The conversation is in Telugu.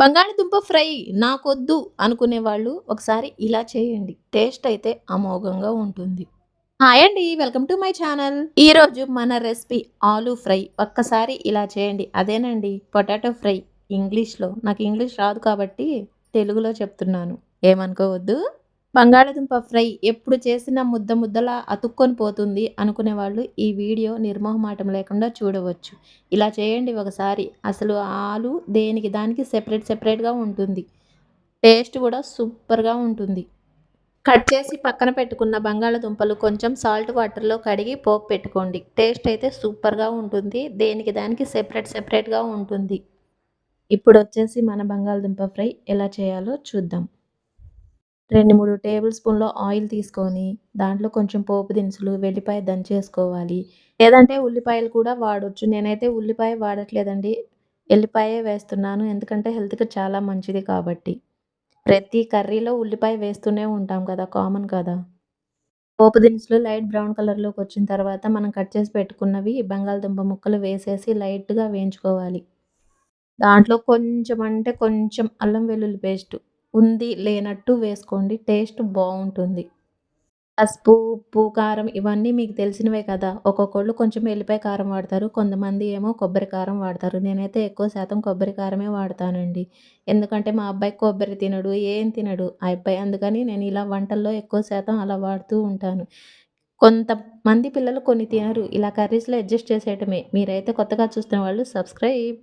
బంగాళదుంప ఫ్రై నాకొద్దు అనుకునే వాళ్ళు ఒకసారి ఇలా చేయండి. టేస్ట్ అయితే అమోఘంగా ఉంటుంది. హాయ్ అండి వెల్కమ్ టు మై ఛానల్. ఈరోజు మన రెసిపీ ఆలూ ఫ్రై. ఒక్కసారి ఇలా చేయండి. అదేనండి పొటాటో ఫ్రై. ఇంగ్లీష్లో నాకు ఇంగ్లీష్ రాదు కాబట్టి తెలుగులో చెప్తున్నాను. ఏమనుకోవద్దు? బంగాళదుంప ఫ్రై ఎప్పుడు చేసిన ముద్ద ముద్దలా అతుక్కొని పోతుంది అనుకునే వాళ్ళు ఈ వీడియో నిర్మోహమాటం లేకుండా చూడవచ్చు. ఇలా చేయండి ఒకసారి. అసలు ఆలు దేనికి దానికి సెపరేట్ సెపరేట్గా ఉంటుంది. టేస్ట్ కూడా సూపర్గా ఉంటుంది. కట్ చేసి పక్కన పెట్టుకున్న బంగాళదుంపలు కొంచెం సాల్ట్ వాటర్లో కడిగి పోపు పెట్టుకోండి. టేస్ట్ అయితే సూపర్గా ఉంటుంది. దేనికి దానికి సెపరేట్ సెపరేట్గా ఉంటుంది. ఇప్పుడు వచ్చేసి మన బంగాళదుంప ఫ్రై ఎలా చేయాలో చూద్దాం. రెండు మూడు టేబుల్ స్పూన్ల ఆయిల్ తీసుకొని దాంట్లో కొంచెం పోపు దినుసులు వెల్లిపాయ దంచేసుకోవాలి లేదంటే ఉల్లిపాయలు కూడా వాడవచ్చు నేనైతే ఉల్లిపాయ వాడట్లేదండి. ఎల్లిపాయే వేస్తున్నాను. ఎందుకంటే హెల్త్కి చాలా మంచిది కాబట్టి. ప్రతి కర్రీలో ఉల్లిపాయ వేస్తూనే ఉంటాం కదా కామన్ కదా. పోపు దినుసులు లైట్ బ్రౌన్ కలర్లోకి వచ్చిన తర్వాత మనం కట్ చేసి పెట్టుకున్నవి బంగాళదుంప ముక్కలు వేసేసి లైట్గా వేయించుకోవాలి. దాంట్లో కొంచెం అంటే కొంచెం అల్లం వెల్లుల్లి పేస్ట్ ఉంది లేనట్టు వేసుకోండి టేస్ట్ బాగుంటుంది. పసుపు ఉప్పు కారం ఇవన్నీ మీకు తెలిసినవే కదా. ఒక్కొక్కళ్ళు కొంచెం ఎల్లిపాయ కారం వాడతారు కొంతమంది ఏమో కొబ్బరి కారం వాడతారు. నేనైతే ఎక్కువ శాతం కొబ్బరి కారమే వాడతానండి. ఎందుకంటే మా అబ్బాయి కొబ్బరి తినడు ఏం తినడు. ఆ అబ్బాయి అందుకని నేను ఇలా వంటల్లో ఎక్కువ శాతం అలా వాడుతూ ఉంటాను. కొంతమంది పిల్లలు కొన్ని తినరు. ఇలా కర్రీస్లో అడ్జస్ట్ చేసేయటమే. మీరైతే కొత్తగా చూస్తున్న వాళ్ళు సబ్స్క్రైబ్.